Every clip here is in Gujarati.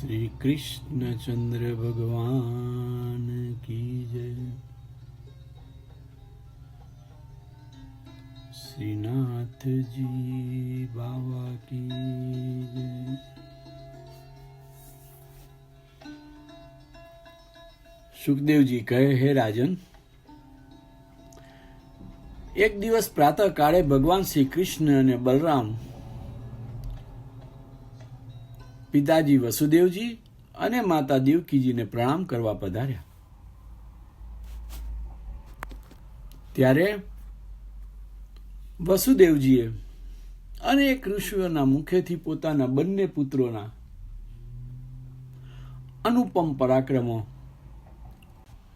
શ્રી કૃષ્ણચંદ્ર ભગવાન કી જય. શ્રીનાથજી બાવા કી જય. સુખદેવજી કહે, હે રાજન, એક દિવસ પ્રાતઃ કાળે ભગવાન શ્રી કૃષ્ણ અને બલરામ પિતાજી વસુદેવજી અને માતા દેવકીજીને પ્રણામ કરવા પધાર્યા. ત્યારે વસુદેવજીએ અનેક ઋષિઓના મુખેથી પોતાના બંને પુત્રોના અનુપમ પરાક્રમો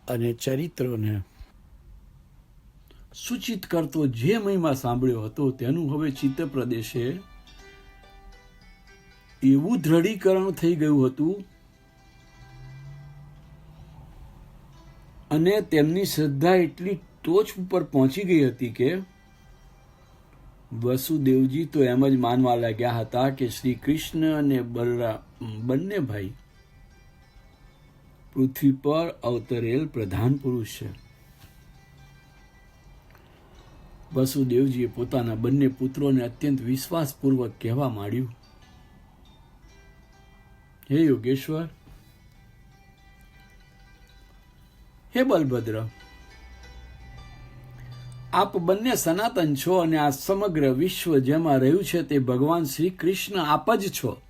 અને ચરિત્રોને સૂચિત કરતો જે મહિમા સાંભળ્યો હતો તેનું હવે ચિત્ત પ્રદેશે એવું દ્રઢીકરણ થઈ ગયું હતું અને તેમની શ્રદ્ધા એટલી ટોચ ઉપર પહોંચી ગઈ હતી કે વસુદેવજી તો એમ જ માનવા લાગ્યા હતા કે શ્રી કૃષ્ણ અને બલરામ બંને ભાઈ પૃથ્વી પર અવતરેલ પ્રધાન પુરુષ છે. વસુદેવજીએ પોતાના બંને પુત્રોને અત્યંત વિશ્વાસપૂર્વક કહેવા માંડ્યું હે યોગેશ્વર. હે બલભદ્ર. આપ બંને સનાતન છો અને આ સમગ્ર વિશ્વ જેમાં રહ્યું છે તે ભગવાન શ્રી કૃષ્ણ આપ જ છો.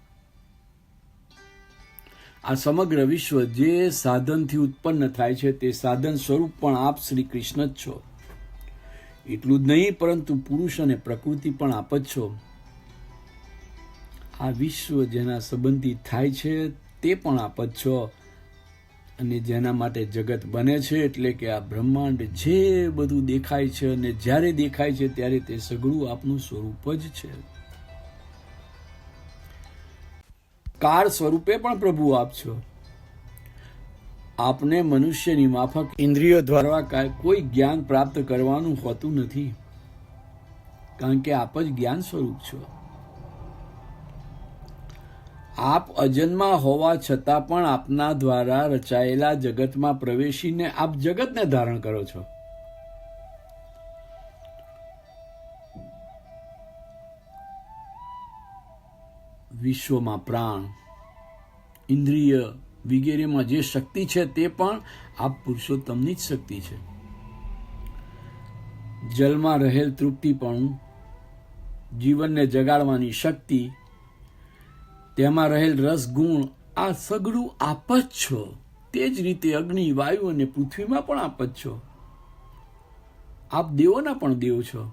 આ સમગ્ર વિશ્વ જે સાધનથી ઉત્પન્ન થાય છે તે સાધન સ્વરૂપ પણ આપ શ્રી કૃષ્ણ જ છો. એટલું જ નહીં, પરંતુ પુરુષ અને પ્રકૃતિ પણ આપ જ છો. આ વિશ્વ જેના સંબંધી થાય છે તે પણ આપ જ છો. અને જેના માટે જગત બને છે એટલે કે આ બ્રહ્માંડ જે બધું દેખાય છે અને જ્યારે દેખાય છે ત્યારે તે સઘળું આપનું સ્વરૂપ જ છે. કાર સ્વરૂપે પણ પ્રભુ આપ છો. આપને મનુષ્યની માફક ઇન્દ્રિયો દ્વારા કાંઈ જ્ઞાન પ્રાપ્ત કરવાનું હોતું નથી. કારણ કે આપ જ જ્ઞાન સ્વરૂપ છો. આપ અજન્મા હોવા છતાં પણ આપના દ્વારા રચાયેલા જગતમાં પ્રવેશીને આપ જગતને ધારણ કરો છો. વિશ્વમાં પ્રાણ, ઇન્દ્રિય વગેરેમાં જે શક્તિ છે તે પણ આપ પુરુષોત્તમની જ શક્તિ છે. જલમાં રહેલ તૃપ્તિ પણ જીવનને જગાડવાની શક્તિ તેમાં રહેલ રસ ગુણ આ સગળું આપ જ છો. તે જ રીતે અગ્નિ, વાયુ અને પૃથ્વીમાં પણ આપ જ છો. આપ દેવોના પણ દેવ છો.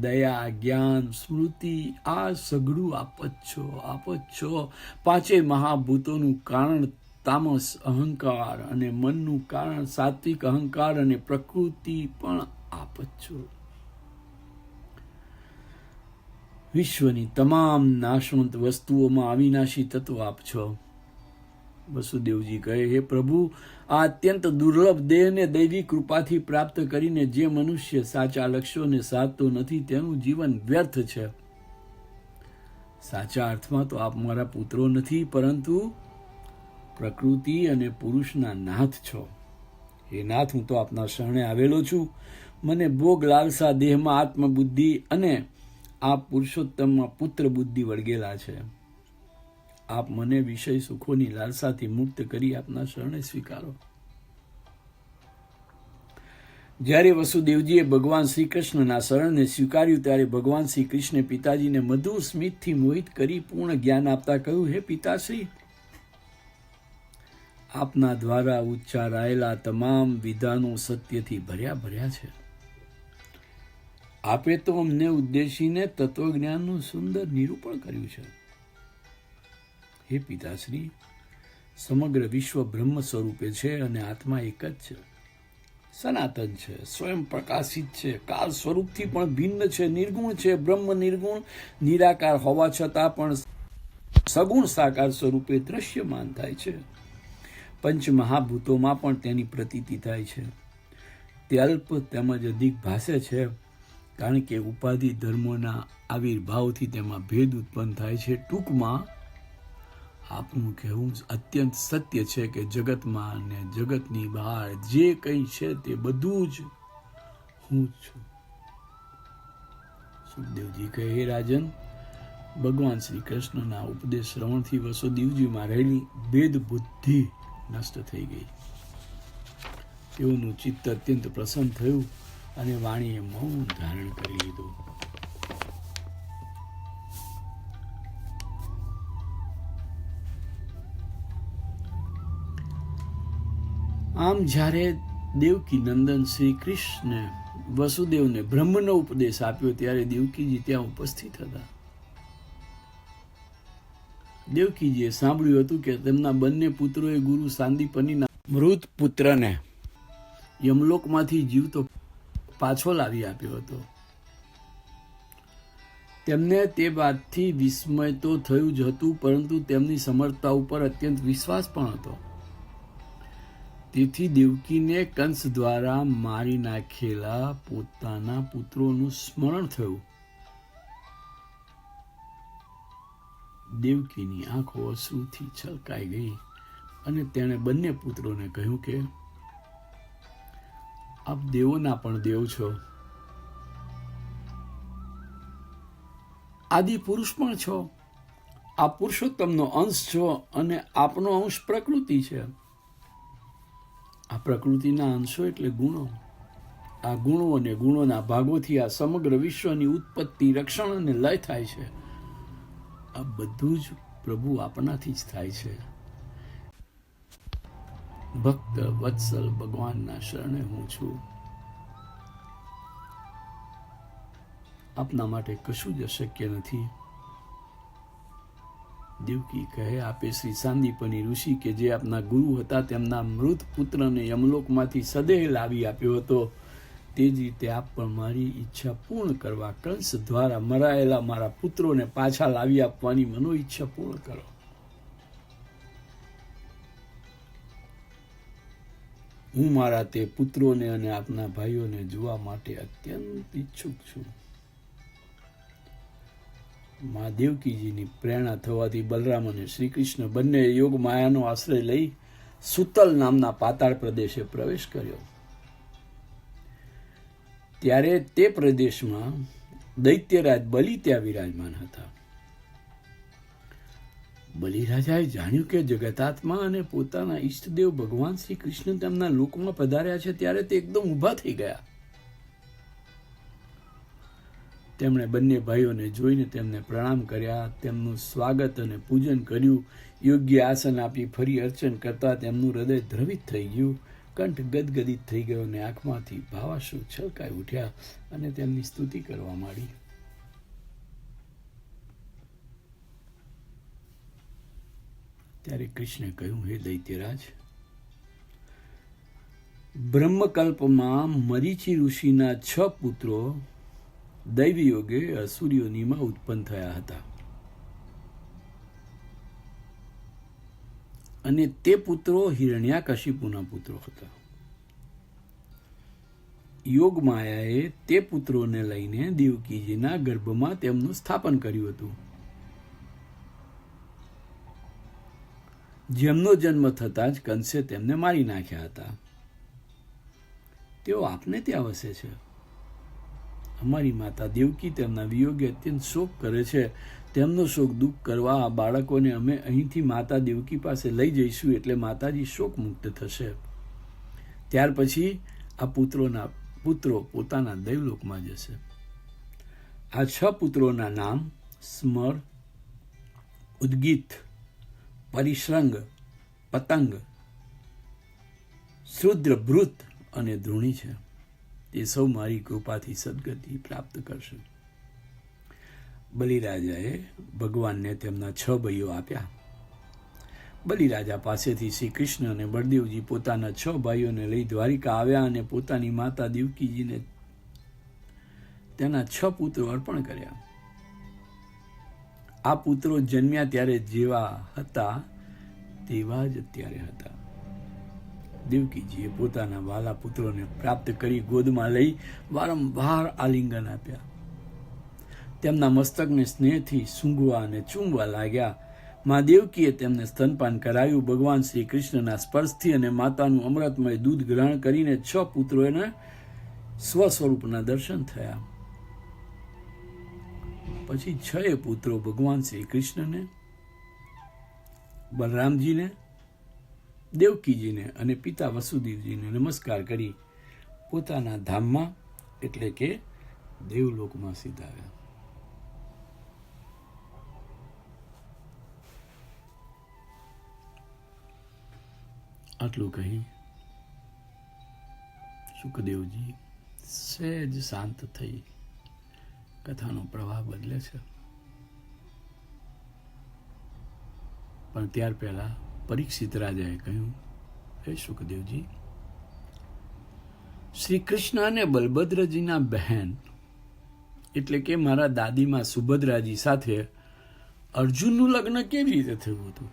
દયા, જ્ઞાન, સ્મૃતિ, આ સઘળું આપ જ છો, આપ જ છો. પાંચે મહાભૂતોનું કારણ તામસ, અહંકાર અને મનનું કારણ સાત્વિક અહંકાર અને પ્રકૃતિ પણ આપ જ છો. વિશ્વની તમામ નાશવંત વસ્તુઓમાં અવિનાશી તત્વ આપ છો. વસુદેવજી કહે, હે પ્રભુ, આ અત્યંત દુર્લભ દેહને દૈવી કૃપાથી પ્રાપ્ત કરીને જે મનુષ્ય સાચા લક્ષ્યોને સાધતો નથી, તેનું જીવન વ્યર્થ છે. સાચા અર્થમાં તો આપ મારા પુત્રો નથી, પરંતુ પ્રકૃતિ અને પુરુષના નાથ છો. હે નાથ, હું તો આપના શરણે આવેલો છું. મને ભોગ લાલસા દેહમાં આત્મબુદ્ધિ અને આ પુરુષોત્તમમાં પુત્ર બુદ્ધિ વળગેલા છે. આપ મને વિષય સુખોની લાલસાથી મુક્ત કરી આપના શરણે સ્વીકારો. જ્યારે વસુદેવજીએ ભગવાન શ્રી કૃષ્ણના શરણને સ્વીકાર્યું, ત્યારે ભગવાન શ્રી કૃષ્ણે પિતાજીને મધુર સ્મિતથી મોહિત કરી પૂર્ણ જ્ઞાન આપતા કહ્યું, હે પિતાશ્રી, આપના દ્વારા ઉચ્ચારાયેલા તમામ વિધાનો સત્યથી ભર્યા ભર્યા છે. આપે તો અમને ઉદ્દેશીને તત્વજ્ઞાનનું સુંદર નિરૂપણ કર્યું છે. હે પિતાશ્રી, સમગ્ર વિશ્વ બ્રહ્મ સ્વરૂપે છે અને આત્મા એક જ છે. સનાતન છે, સ્વયં પ્રકાશિત છે, કાળ સ્વરૂપથી પણ ભિન્ન છે, નિર્ગુણ છે, બ્રહ્મ નિર્ગુણ, નિરાકાર હોવા છતાં પણ સગુણ સાકાર સ્વરૂપે દ્રશ્યમાન થાય છે. પંચ મહાભૂતોમાં પણ તેની પ્રતીતિ થાય છે. તે અલ્પ તેમજ અધિક ભાષે છે. કારણ કે ઉપાધિ ધર્મોના આવિર્ભાવથી તેમાં ભેદ ઉત્પન્ન થાય છે. ટૂંકમાં આપનું કહેવું અત્યંત સત્ય છે કે જગતમાં અને જગતની બહાર જે કંઈ છે તે બધું જ હું છું. સુખદેવજી કહે, "હે રાજન, ભગવાન શ્રી કૃષ્ણના ઉપદેશ શ્રવણથી વસુદેવજીમાં રહેલી ભેદ બુદ્ધિ નષ્ટ થઈ ગઈ. તેઓનું ચિત્ત અત્યંત પ્રસન્ન થયું. અને વાણીએ મૌન ધારણ કરી લીધું. આમ જ્યારે દેવકી નંદન શ્રી કૃષ્ણ વસુદેવને બ્રહ્મનો ઉપદેશ આપ્યો ત્યારે દેવકીજી ત્યાં ઉપસ્થિત હતા. દેવકીજીએ સાંભળ્યું હતું કે તેમના બંને પુત્રોએ ગુરુ સાંદીપનીના મૃત પુત્રને યમલોકમાંથી જીવતો પાછો લાવી આપ્યો હતો. તેમને તે વાતથી વિસ્મય તો થયું જ હતું, પરંતુ તેમની સમર્થતા ઉપર અત્યંત વિશ્વાસ પણ હતો. તેથી દેવકીને કંસ દ્વારા મારી નાખેલા પોતાના પુત્રોનું સ્મરણ થયું. દેવકીની આંખો અશ્રુથી છલકાઈ ગઈ અને તેણે બંને પુત્રોને કહ્યું કે આપ દેવોના પણ દેવ છો. આદિ પુરુષ પણ છો. આ પુરુષોત્તમનો અંશ છો અને આપનો અંશ પ્રકૃતિ છે. આ પ્રકૃતિના અંશો એટલે ગુણો. આ ગુણો અને ગુણોના ભાગોથી આ સમગ્ર વિશ્વની ઉત્પત્તિ, રક્ષણ અને લય થાય છે. આ બધું જ પ્રભુ આપણાથી જ થાય છે. ભક્ત વત્સલ ભગવાનના શરણે હું છું. આપના માટે કશું જ અશક્ય નથી. દેવકી કહે આપે શ્રી સાંદીપની ઋષિ કે જે આપના ગુરુ હતા તેમના મૃત પુત્રને યમલોકમાંથી સદેહ લાવી આપ્યો હતો. તે જ રીતે આપ પણ મારી ઈચ્છા પૂર્ણ કરવા કંસ દ્વારા મરાયેલા મારા પુત્રોને પાછા લાવી આપવાની મનો ઈચ્છા પૂર્ણ કરો. હું મારા તે પુત્રોને અને આપના ભાઈઓને જોવા માટે અત્યંત ઈચ્છુક છું. મા દેવકીજીની પ્રેરણા થવાથી બલરામ અને શ્રી કૃષ્ણ બંને યોગ માયાનો આશ્રય લઈ સુતલ નામના પાતાળ પ્રદેશે પ્રવેશ કર્યો. ત્યારે તે પ્રદેશમાં દૈત્યરાજ બલિ ત્યાં વિરાજમાન હતા. બલિરાજાએ જાણ્યું કે જગતાત્મા અને પોતાના ઈષ્ટદેવ ભગવાન શ્રી કૃષ્ણ તેમના લોકમાં પધાર્યા છે ત્યારે તે એકદમ ઊભા થઈ ગયા. તેમણે બંને ભાઈઓને જોઈને તેમને પ્રણામ કર્યા, તેમનું સ્વાગત અને પૂજન કર્યું. યોગ્ય આસન આપી ફરી અર્ચન કરતા તેમનું હૃદય દ્રવિત થઈ ગયું. કંઠ ગદગદિત થઈ ગયો અને આંખમાંથી ભાવાશ્રુ છલકાઈ ઉઠ્યા અને તેમની સ્તુતિ કરવા માંડી. ત્યારે કૃષ્ણે કહ્યું, હે દૈત્યરાજ, બ્રહ્મકલ્પમાં મરીચી ઋષિના છ પુત્રો દૈવી યોગે અસુરીઓનીમાં ઉત્પન્ન થયા હતા. અને તે પુત્રો હિરણ્યાકશિપુના પુત્રો હતા. યોગ માયાએ તે પુત્રોને લઈને દેવકીજીના ગર્ભમાં તેમનું સ્થાપન કર્યું હતું. જેમનો જન્મ થતાં જ કંસે તેમને મારી નાખ્યા હતા. તેઓ આપને ત્યાં વસે છે. અમારી માતા દેવકી તેમના વિયોગે અત્યંત શોક કરે છે. તેમનો શોક દુઃખ કરવા આ બાળકોને અમે અહીંથી માતા દેવકી પાસે લઈ જઈશું એટલે માતાજી શોક મુક્ત થશે. ત્યાર પછી આ પુત્રોના પુત્રો પોતાના દૈવલોકમાં જશે. આ છ પુત્રોના નામ સ્મર, ઉદ્ગીત પરિશ્રંગ, પતંગ. શુદ્ર, ભૃત અને ધૃણી છે. તે સૌ મારી કૃપાથી સદગતિ પ્રાપ્ત કરશે. બલિરાજાએ ભગવાનને તેમના છ ભાઈઓ આપ્યા. બલિરાજા પાસેથી શ્રી કૃષ્ણ અને બળદેવજી પોતાના છ ભાઈઓને લઈ દ્વારિકા આવ્યા અને પોતાની માતા દેવકીજીને તેના છ પુત્રો અર્પણ કર્યા. આ પુત્રો જન્મ્યા ત્યારે જેવા હતા, તેવા જ અત્યારે હતા. દેવકીજીએ પોતાના વાલા પુત્રોને પ્રાપ્ત કરી ગોદમાં લઈ વારંવાર આલિંગન આપ્યા. તેમના મસ્તકને સ્નેહથી સૂંઘવા અને ચૂંબવા લાગ્યા. મા દેવકીએ તેમને સ્તનપાન કરાવ્યું. ભગવાન શ્રી કૃષ્ણના સ્પર્શથી અને માતાનું અમૃતમય દૂધ ગ્રહણ કરીને છ પુત્રોને સ્વસ્વરૂપના દર્શન થયા. પછી છ પુત્રો ભગવાન શ્રી કૃષ્ણને બલરામજીને, દેવકીજીને અને પિતા વસુદેવજીને નમસ્કાર કરી પોતાના ધામમાં એટલે કે દેવલોકમાં સીધાવ્યા. આટલું કહી સુખદેવજી સહેજ શાંત થઈ કથાનો પ્રવાહ બદલે છે. પણ ત્યાર પહેલા પરીક્ષિત રાજાએ કહ્યું, હે સુખદેવજી શ્રી કૃષ્ણ અને બલભદ્રજીના બહેન એટલે કે મારા દાદીમાં સુભદ્રાજી સાથે અર્જુનનું લગ્ન કેવી રીતે થયું હતું?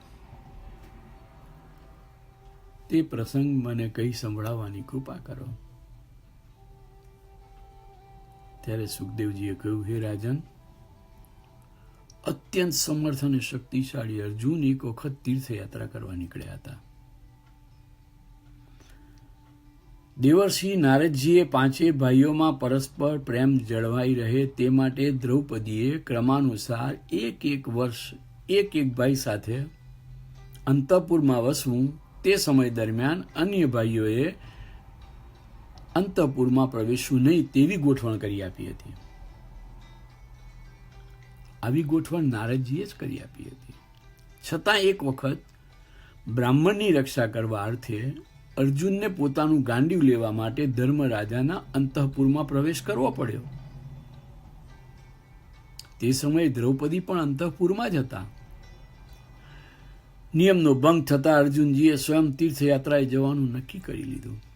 તે પ્રસંગ મને કઈ સંભળાવવાની કૃપા કરો. ત્યારે સુખદેવજીએ કહ્યું, હે રાજન, અત્યંત સમર્થ અને શક્તિશાળી અર્જુન એક વખત તીર્થયાત્રા કરવા નીકળ્યા હતા. દેવર્ષિ નારદજીએ પાંચે ભાઈઓમાં પરસ્પર પ્રેમ જળવાઈ રહે તે માટે દ્રૌપદીએ ક્રમાનુસાર એક એક વર્ષ એક એક ભાઈ સાથે અંતપુરમાં વસવું તે સમય દરમિયાન અન્ય ભાઈઓએ અંતઃપુરમાં પ્રવેશવું નહીં તેવી ગોઠવણ કરી આપી હતી. આવી ગોઠવણ નારદજીએ જ કરી આપી હતી. છતાં એક વખત બ્રાહ્મણની રક્ષા કરવા અર્થે અર્જુનને પોતાનું ગાંડિયું લેવા માટે ધર્મરાજાના અંતઃપુરમાં પ્રવેશ કરવો પડ્યો. તે સમયે દ્રૌપદી પણ અંતઃપુરમાં જ હતા. નિયમનો ભંગ થતા અર્જુનજીએ સ્વયં તીર્થયાત્રાએ જવાનું નક્કી કરી લીધું.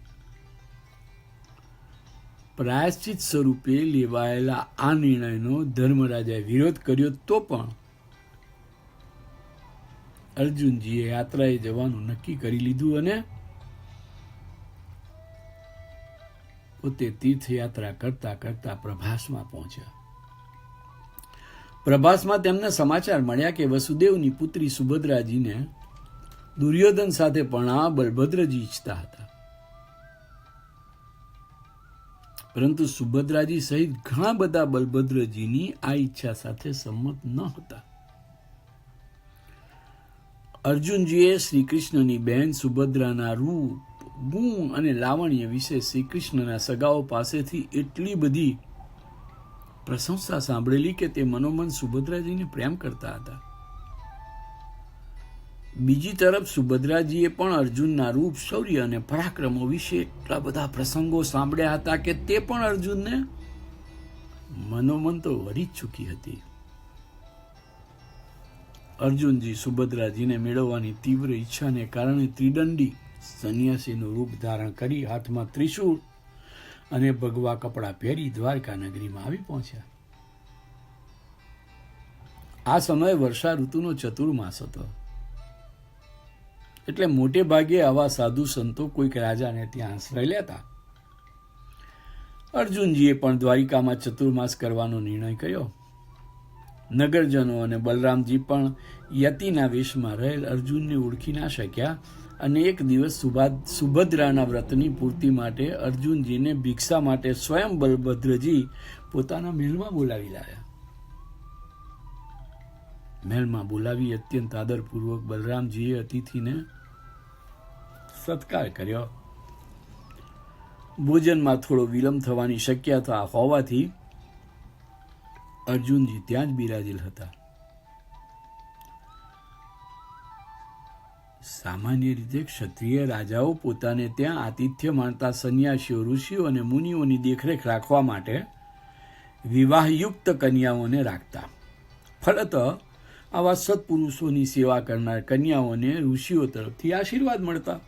પ્રાયશ્ચિત સ્વરૂપે લેવાયેલા આ નિર્ણયનો ધર્મરાજાએ વિરોધ કર્યો તો પણ અર્જુનજીએ યાત્રાએ જવાનું નક્કી કરી લીધું અને પોતે તીર્થયાત્રા કરતા કરતા પ્રભાસમાં પહોંચ્યા. પ્રભાસમાં તેમને સમાચાર મળ્યા કે વસુદેવની પુત્રી સુભદ્રાજીને દુર્યોધન સાથે પણ આ બલભદ્રજી ઈચ્છતા હતા. પરંતુ સુભદ્રાજી સહિત ઘણા બધા બલભદ્રજીની આ ઈચ્છા સાથે સંમત ન હતા. અર્જુનજીએ શ્રી કૃષ્ણની બહેન સુભદ્રાના રૂપ, ગુણ અને લાવણ્ય વિશે શ્રી કૃષ્ણના સગાઓ પાસેથી એટલી બધી પ્રશંસા સાંભળેલી કે તે મનોમન સુભદ્રાજીને પ્રેમ કરતા હતા. બીજી તરફ સુભદ્રાજીએ પણ અર્જુનના રૂપ, શૌર્ય અને પરાક્રમો વિશે એટલા બધા પ્રસંગો સાંભળ્યા હતા કે તે પણ અર્જુનને મનોમન તો વરી જ ચૂકી હતી. અર્જુનજી સુભદ્રાજીને મેળવવાની તીવ્ર ઈચ્છાને કારણે ત્રિદંડી સંન્યાસીનું રૂપ ધારણ કરી હાથમાં ત્રિશૂળ અને ભગવા કપડાં પહેરી દ્વારકા નગરીમાં આવી પહોંચ્યા. આ સમયે વર્ષા ઋતુનો ચતુર્માસ હતો. એટલે મોટે ભાગે આવા સાધુ સંતો કોઈક રાજાને ત્યાં આશ્રય લેતા. અર્જુનજીએ પણ દ્વારિકામાં ચતુર્માસ કરવાનો નિર્ણય કર્યો. નગરજનો અને બલરામજી પણ યતિના વેશમાં રહેલ અર્જુનને ઓળખી ના શક્યા અને એક દિવસ સુભદ્રાના વ્રતની પૂર્તિ માટે અર્જુનજીને ભિક્ષા માટે સ્વયં બલભદ્રજી પોતાના મહેલમાં બોલાવી લાવ્યા મહેલમાં બોલાવી અત્યંત આદરપૂર્વક બલરામજીએ અતિથિને સત્કાર કર્યો. ભોજનમાં થોડો વિલંબ થવાની શક્યતા હોવાથી અર્જુનજી ત્યાં જ બિરાજેલ હતા. સામાન્ય રીતે ક્ષત્રિય રાજાઓ પોતાને ત્યાં આતિથ્ય માણતા સંન્યાસીઓ, ઋષિઓ અને મુનિઓની દેખરેખ રાખવા માટે વિવાહયુક્ત કન્યાઓને રાખતા. ફળત આવા સત્પુરુષોની સેવા કરનાર કન્યાઓને ઋષિઓ તરફથી આશીર્વાદ મળતા.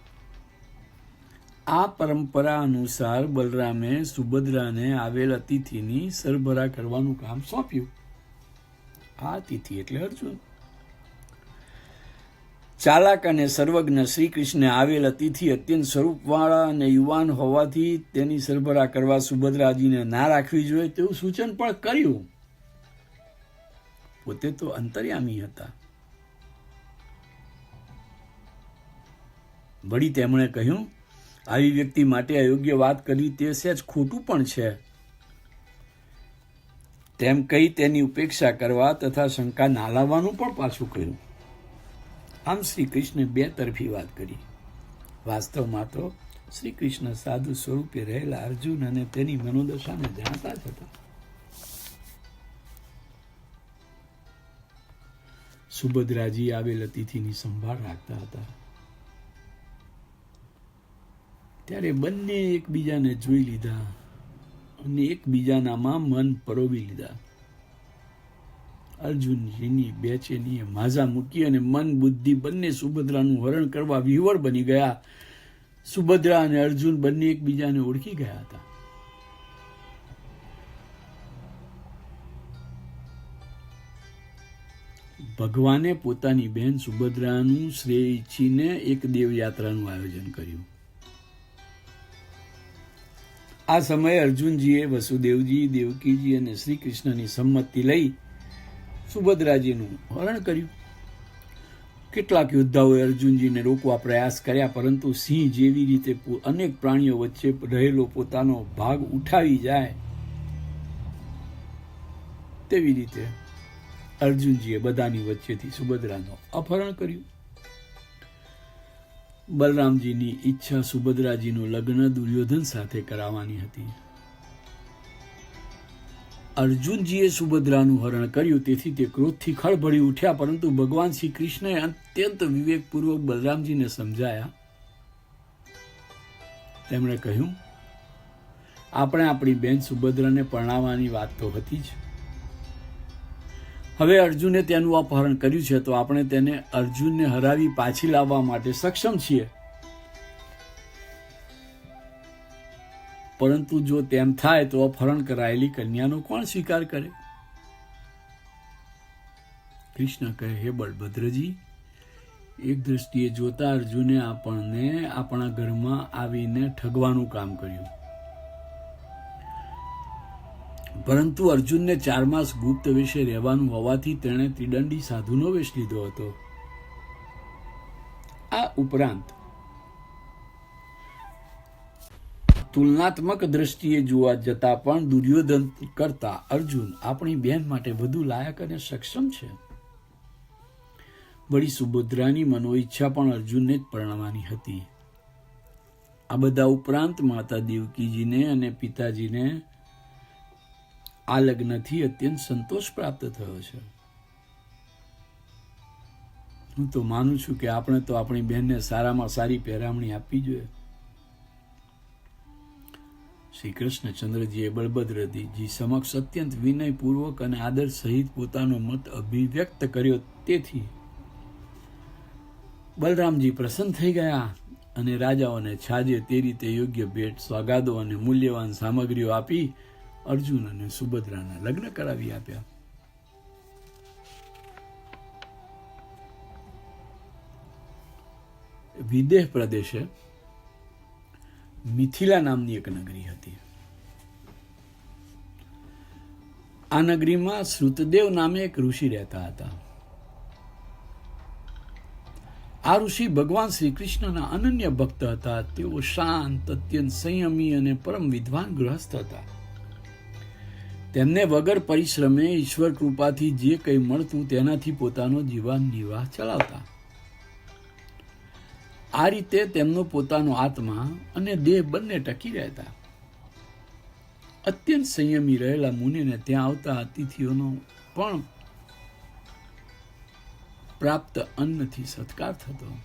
આ પરંપરા અનુસાર બલરામે સુભદ્રાને આવેલ અતિથિની સરભરા કરવાનું કામ સોંપ્યું. આ અતિથિ એટલે અર્જુન. ચાલાક અને સર્વજ્ઞ શ્રી કૃષ્ણે આવેલ અતિથિ અત્યંત સ્વરૂપવાળા અને યુવાન હોવાથી તેની સરભરા કરવા સુભદ્રાજીને ના રાખવી જોઈએ તેવું સૂચન પણ કર્યું. પોતે તો અંતર્યામી હતા. વળી તેમણે કહ્યું, આવી વ્યક્તિ માટે અયોગ્ય વાત કરવી તે સહેજ ખોટું પણ છે. તેમ કહી તેની ઉપેક્ષા કરવા તથા શંકા ના લાવવાનું પણ પાછું કહ્યું. આમ શ્રી કૃષ્ણે બે તરફી વાત કરી. વાસ્તવમાં તો શ્રી કૃષ્ણ સાધુ સ્વરૂપે રહેલા અર્જુન અને તેની મનોદશાને જાણતા જ હતા. સુભદ્રાજી આવેલ અતિથિની સંભાળ રાખતા હતા. ત્યારે બંને એકબીજાને જોઈ લીધા અને એકબીજાનામાં મન પરોવી લીધા. અર્જુનજીની બેચેનીએ માઝા મૂકી અને મન, બુદ્ધિ બંને સુભદ્રાનું હરણ કરવા વિહવળ બની ગયા. સુભદ્રા અને અર્જુન બંને એકબીજાને ઓળખી ગયા હતા. ભગવાને પોતાની બહેન સુભદ્રાનું શ્રેય ઈચ્છીને એક દેવયાત્રાનું આયોજન કર્યું. આ સમયે અર્જુનજીએ વસુદેવજી, દેવકીજી અને શ્રી કૃષ્ણની સંમતિ લઈ સુભદ્રાજીનું હરણ કર્યું. કેટલાક યોદ્ધાઓએ અર્જુનજીને રોકવા પ્રયાસ કર્યા, પરંતુ સિંહ જેવી રીતે અનેક પ્રાણીઓ વચ્ચે રહેલો પોતાનો ભાગ ઉઠાવી જાય તેવી રીતે અર્જુનજીએ બધાની વચ્ચેથી સુભદ્રાનું અપહરણ કર્યું. બલરામજીની ઈચ્છા સુભદ્રાજીનું લગ્ન દુર્યોધન સાથે કરાવવાની હતી. અર્જુનજીએ સુભદ્રાનું હરણ કર્યું, તેથી તે ક્રોધથી ખળભળી ઉઠ્યા, પરંતુ ભગવાન શ્રી કૃષ્ણએ અત્યંત વિવેકપૂર્વક બલરામજીને સમજાયા. તેમણે કહ્યું, આપણે આપણી બેન સુભદ્રાને પરણાવવાની વાત તો હતી જ. હવે અર્જુને તેનું અપહરણ કર્યું છે, તો આપણે તેને અર્જુનને હરાવી પાછી લાવવા માટે સક્ષમ છીએ. પરંતુ જો તેમ થાય, તો અપહરણ કરાયેલી કન્યાનો કોણ સ્વીકાર કરે? કૃષ્ણ કહે, હે બળભદ્રજી, એક દ્રષ્ટિએ જોતા અર્જુને આપણને આપણા ઘરમાં આવીને ઠગવાનું કામ કર્યું. પરંતુ અર્જુનને ચાર માસ ગુપ્ત વિશે રહેવાનું હોવાથી તેણે ત્રિદંડી સાધુનો વેશ લીધો હતો. આ ઉપરાંત, તુલનાત્મક દ્રષ્ટિએ જોવા જતા પણ દુર્યોધન કરતા અર્જુન આપણી બહેન માટે વધુ લાયક અને સક્ષમ છે. વળી સુભદ્રાની મનોઈચ્છા પણ અર્જુનને જ પરણવાની હતી. આ બધા ઉપરાંત માતા દેવકીજીને અને પિતાજીને આ લગ્નથી અત્યંત સંતોષ પ્રાપ્ત થયો છે. હું તો માનું છું કે આપણે તો આપણી બહેનને સારામાં સારી પહેરામણી આપવી જોઈએ. શ્રી કૃષ્ણચંદ્રજીએ બળભદ્રજી સમક્ષ અત્યંત વિનયપૂર્વક અને આદર સહિત પોતાનો મત અભિવ્યક્ત કર્યો. તેથી બલરામજી પ્રસન્ન થઈ ગયા અને રાજાઓને છાજે તે રીતે યોગ્ય ભેટ, સ્વાગાદો અને મૂલ્યવાન સામગ્રીઓ આપી અર્જુન અને સુભદ્રાના લગ્ન કરાવી આપ્યા. વિદેહ પ્રદેશે મિથિલા નામની એક નગરી હતી. આ નગરીમાં શ્રુતદેવ નામે એક ઋષિ રહેતા હતા. આ ઋષિ ભગવાન શ્રી કૃષ્ણના અનન્ય ભક્ત હતા. તેઓ શાંત, અત્યંત સંયમી અને પરમ વિદ્વાન ગૃહસ્થ હતા. તેમને વગર પરિશ્રમે ઈશ્વર કૃપાથી જે કંઈ મળતું તેનાથી પોતાનો જીવન નિર્વાહ ચલાવતા. આ રીતે તેમનો પોતાનો આત્મા અને દેહ બંને ટકી રહેતા. અત્યંત સંયમી રહેલા મુનિને ત્યાં આવતા અતિથિઓનો પણ પ્રાપ્ત અન્નથી સત્કાર થતો.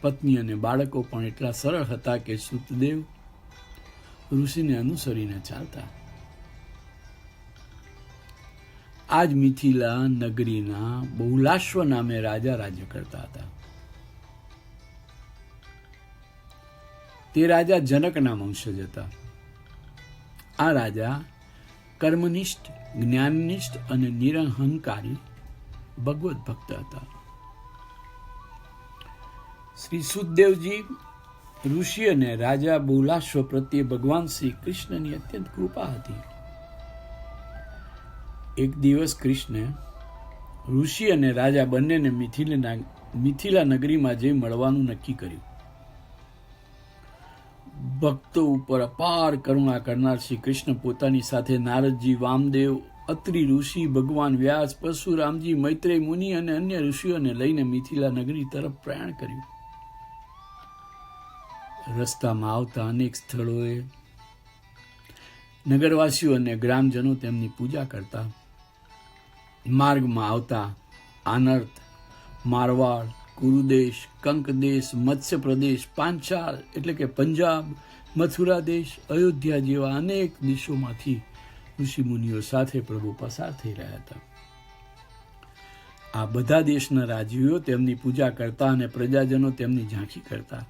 પત્ની અને બાળકો પણ એટલા સરળ હતા કે સુતદેવ ઋષિને અનુસરીને ચાલતા. આજ મિથિલા નગરીના બહુલાશ્વ નામે રાજા રાજ્ય કરતા હતા. તે રાજા જનકના વંશજ હતા. આ રાજા કર્મનિષ્ઠ, જ્ઞાનનિષ્ઠ અને નિરહંકારી ભગવત ભક્ત હતા. શ્રી સુખદેવજી ઋષિ અને રાજા બહુલાશ્વ પ્રત્યે ભગવાન શ્રી કૃષ્ણની અત્યંત કૃપા હતી. એક દિવસ કૃષ્ણે ઋષિ અને રાજા બંનેને મિથિલા મિથિલા નગરીમાં જઈ મળવાનું નક્કી કર્યું. ભક્તો ઉપર અપાર કરુણા કરનાર શ્રી કૃષ્ણ પોતાની સાથે નારદજી, વામદેવ, અત્રિ ઋષિ, ભગવાન વ્યાસ, પરશુરામજી, મૈત્રેય મુનિ અને અન્ય ઋષિઓને લઈને મિથિલા નગરી તરફ પ્રયાણ કર્યું. રસ્તામાં આવતા અનેક સ્થળોએ નગરવાસીઓ અને ગ્રામજનો તેમની પૂજા કરતા માર્ગમાં આવતા આનર્થ મારવાડ, કુરુદેશ, કંકદેશ મત્સ્ય પ્રદેશ પાંચાલ, એટલે કે પંજાબ, મથુરા દેશ, અયોધ્યા જેવા અનેક દેશોમાંથી ઋષિમુનિઓ સાથે પ્રભુ પસાર થઈ રહ્યા હતા. આ બધા દેશના રાજવીઓ તેમની પૂજા કરતા અને પ્રજાજનો તેમની ઝાંખી કરતા.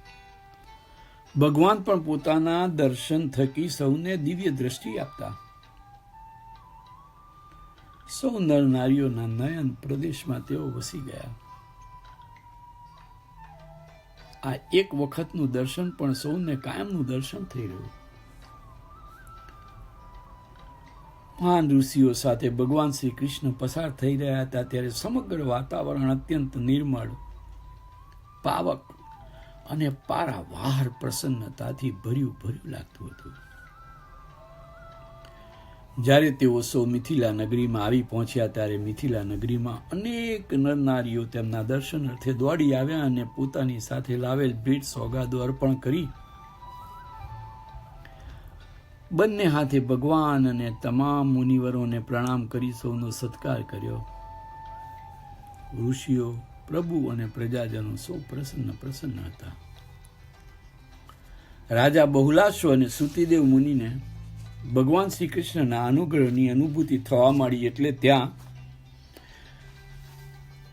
ભગવાન પણ પોતાના દર્શન થકી સૌને દિવ્ય દ્રષ્ટિ આપતા. સૌ નર નારીઓના નયન પ્રદેશમાં તેઓ વસી ગયા. આ એક વખતનું દર્શન પણ સૌને કાયમનું દર્શન થઈ રહ્યું. મહાન ઋષિઓ સાથે ભગવાન શ્રી કૃષ્ણ પસાર થઈ રહ્યા હતા ત્યારે સમગ્ર વાતાવરણ અત્યંત નિર્મળ, પાવક અને પારાવાર પ્રસન્નતાથી ભર્યું ભર્યું લાગતું હતું. જ્યારે તેઓ સૌ મિથિલા નગરીમાં આવી પહોંચ્યા ત્યારે મિથિલા નગરીમાં અનેક નરનારીઓ તેમના દર્શન અર્થે દોડી આવ્યા અને પોતાની સાથે લાવેલ ભેટ સોગાદો અર્પણ કરી. બંને હાથે ભગવાન અને તમામ મુનિવરોને પ્રણામ કરી સૌનો સત્કાર કર્યો. ઋષિઓ, પ્રભુ અને પ્રજાજનો સૌ પ્રસન્ન પ્રસન્ન હતા. રાજા બહુલાશો અને સુતિદેવ મુનિને ભગવાન શ્રી કૃષ્ણના અનુગ્રહની અનુભૂતિ થવા માંડી એટલે ત્યાં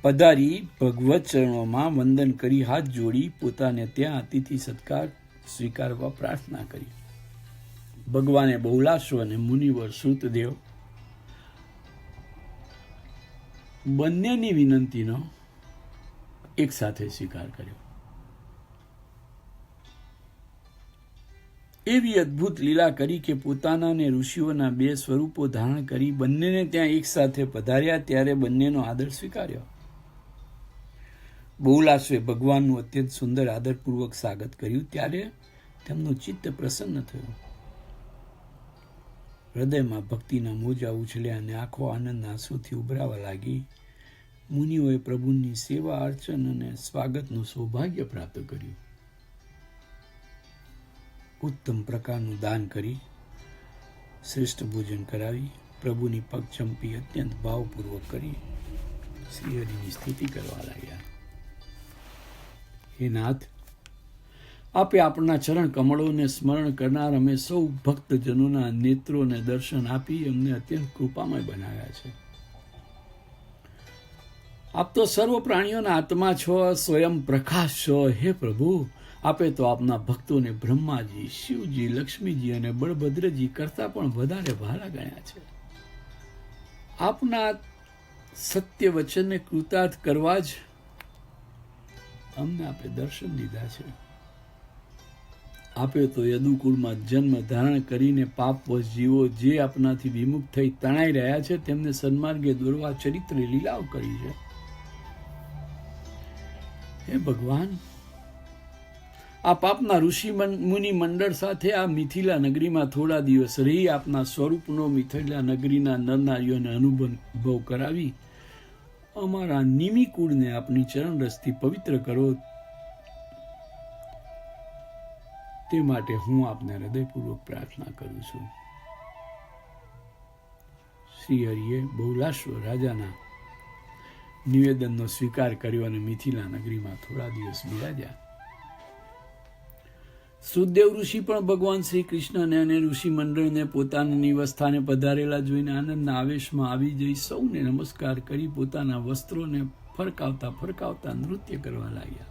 પધારી ભગવત ચરણોમાં વંદન કરી, હાથ જોડી પોતાને ત્યાં અતિથિ સત્કાર સ્વીકારવા પ્રાર્થના કરી. ભગવાને બહુલાશ્વ અને મુનિવર શ્રુતદેવ બંનેની વિનંતીનો એક સાથે સ્વીકાર કર્યો. એવી અદ્ભુત લીલા કરી કે પોતાના અને ઋષિઓના બે સ્વરૂપો ધારણ કરી બંનેને ત્યાં એક સાથે પધાર્યા, ત્યારે બંનેનો આદર સ્વીકાર્યો. બહુલાશ્વે ભગવાનનું અત્યંત સુંદર આદરપૂર્વક સ્વાગત કર્યું, ત્યારે તેમનું ચિત્ત પ્રસન્ન થયું. હૃદયમાં ભક્તિના મોજા ઉછળ્યા અને આંખો આનંદના આંસુથી ઉભરાવા લાગી. મુનિઓએ પ્રભુની સેવા, અર્ચન અને સ્વાગતનું સૌભાગ્ય પ્રાપ્ત કર્યું. ઉત્તમ પ્રકારનું દાન કરી, શ્રેષ્ઠ ભોજન કરાવી, પ્રભુની પગ ચંપી અત્યંત ભાવપૂર્વક કરી, શ્રીહરિની સ્થિતિ કરવા લાગ્યા. હે નાથ, આપે આપણા ચરણ કમળોને સ્મરણ કરનાર અમે સૌ ભક્તજનોના નેત્રોને દર્શન આપી અમને અત્યંત કૃપામય બનાવ્યા છે. આપ તો સર્વ પ્રાણીઓના આત્મા છો, સ્વયં પ્રકાશ છો. હે પ્રભુ આપે તો આપના ભક્તોને બ્રહ્માજી, શિવજી, લક્ષ્મીજી અને બળભદ્રજી કરતા પણ વધારે ભારા ગણ્યા છે. આપના સત્ય વચનને કૃતાર્થ કરવા જ અમને આપે દર્શન લીધા છે. આપે તો યદુકુળમાં જન્મ ધારણ કરીને પાપવશ જીવો જે આપનાથી વિમુખ થઈ તણાઈ રહ્યા છે, તેમને સન્માર્ગે દોરવા ચરિત્ર લીલાઓ કરી છે. હે ભગવાન આ પાપના ઋષિ મુનિ મંડળ સાથે આ મિથિલા નગરીમાં થોડા દિવસ રહી આપના સ્વરૂપનો મિથિલા નગરીના નરનારીઓને અનુભવ કરાવી. અમારા નિમી આપની ચરણ રસથી પવિત્ર કરો. તે માટે હું આપને હૃદયપૂર્વક પ્રાર્થના કરું છું. શ્રી હરિએ બહુલાશ્વ રાજાના નિવેદનનો સ્વીકાર કર્યો અને મિથિલા નગરીમાં થોડા દિવસ બિરાજ્યા. સુખદેવ ઋષિ પણ ભગવાન શ્રી કૃષ્ણને અને ઋષિ મંડળને પોતાના નિવસ્થાને પધારેલા જોઈને આનંદના આવેશમાં આવી જઈ સૌને નમસ્કાર કરી પોતાના વસ્ત્રોને ફરકાવતા ફરકાવતા નૃત્ય કરવા લાગ્યા.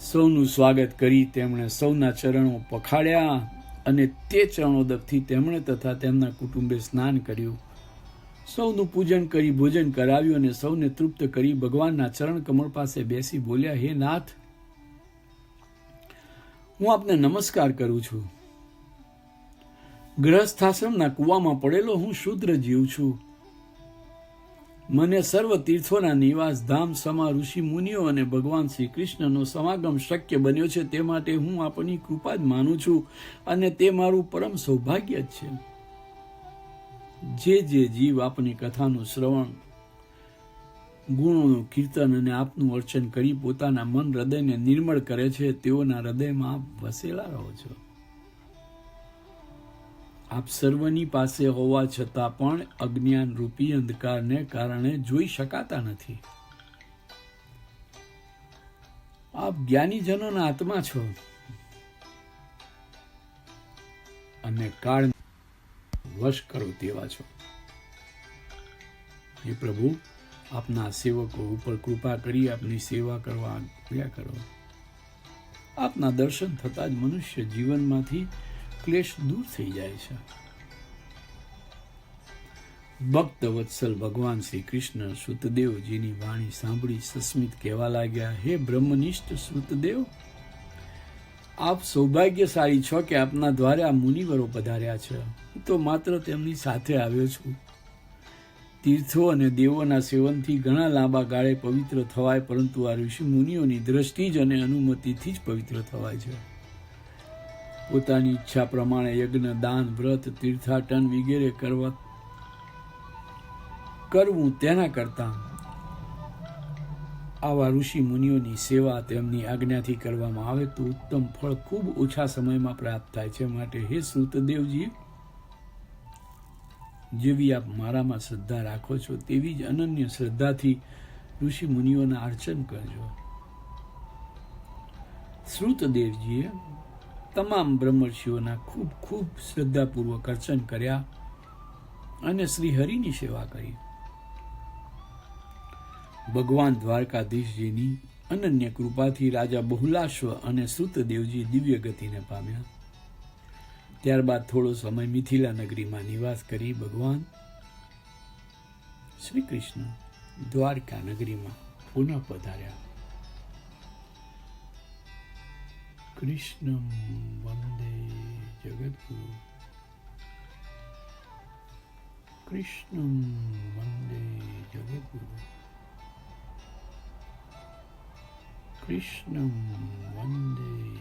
સૌનું સ્વાગત કરી તેમણે સૌના ચરણો પખાડ્યા અને તે ચરણોદકથી તેમણે તથા તેમના કુટુંબે સ્નાન કર્યું. સૌનું પૂજન કરી ભોજન કરાવ્યું અને સૌને તૃપ્ત કરી ભગવાનના ચરણ કમળ પાસે બેસી બોલ્યા, હે નાથ હું આપને નમસ્કાર કરું છું. ગ્રહસ્થાશ્રમના કુવામાં પડેલો હું શુદ્ર જીવ છું. મને સર્વ તીર્થોના નિવાસ ધામ સમા ઋષિ મુનિઓ અને ભગવાન શ્રી કૃષ્ણનો સમાગમ શક્ય બન્યો છે તે માટે હું આપની કૃપા જ માનું છું અને તે મારું પરમ સૌભાગ્ય જ છે. જે જે જીવ આપની કથાનું શ્રવણ ગુણોનું કીર્તન અને આપનું અર્ચન કરી પોતાના મન હૃદયને નિર્મળ કરે છે, તેઓના હૃદયમાં આપ વસેલા રહો છો. આપ સર્વની પાસે હોવા છતાં પણ અજ્ઞાન રૂપી અંધકારને કારણે જોઈ શકાતા નથી. આપ જ્ઞાનીજનોના આત્મા છો. અને કાળ વશ કરો તેવા છો. હે પ્રભુ આપના સેવકો ઉપર કૃપા કરી, આપની સેવા કરવા આજ્ઞા કરો આપના દર્શન થતાં જ મનુષ્ય જીવનમાંથી ક્લેશ દૂર થઈ જાય છે. ભક્ત વત્સલ ભગવાન શ્રી કૃષ્ણ સુતદેવજીની વાણી સાંભળી સસ્મિત કહેવા લાગ્યા, હે બ્રહ્મનિષ્ઠ સુતદેવ, આપ સૌભાગ્યશાળી છો કે આપના દ્વારા મુનિવરો પધાર્યા છે. હું તો માત્ર તેમની સાથે આવ્યો છું. તીર્થો અને દેવોના સેવનથી ઘણા લાંબા ગાળે પવિત્ર થવાય, પરંતુ આ ઋષિ મુનિઓની દ્રષ્ટિ જ અને અનુમતિથી જ પવિત્ર થવાય છે. પોતાની ઈચ્છા પ્રમાણે યજ્ઞ, દાન, વ્રત, તીર્થાટન વગેરે કરવા કરવું તેના કરતા આવા ઋષિ મુનિઓની સેવા તેમની આજ્ઞાથી કરવામાં આવે તો ઉત્તમ ફળ ખૂબ ઓછા સમયમાં પ્રાપ્ત થાય છે. માટે હે સુતદેવજી જેવી આપ મારામાં શ્રદ્ધા રાખો છો, તેવી જ અનન્ય શ્રદ્ધાથી ઋષિ મુનિઓના અર્ચન કરજો. શ્રુતદેવજીએ તમામ બ્રહ્મર્ષિઓના ખૂબ ખૂબ શ્રદ્ધાપૂર્વક અર્ચન કર્યા અને શ્રી હરિની સેવા કરી. ભગવાન દ્વારકાધીશજીની અનન્ય કૃપાથી રાજા બહુલાશ્વ અને શ્રુતદેવજી દિવ્ય ગતિને પામ્યા. ત્યારબાદ થોડો સમય મિથિલા નગરીમાં નિવાસ કરી ભગવાન શ્રી કૃષ્ણ દ્વારકા નગરીમાં પુનઃ પધાર્યા. કૃષ્ણ વંદે જગદગુરુ. કૃષ્ણ વંદે જગદગુરુ. કૃષ્ણ વંદે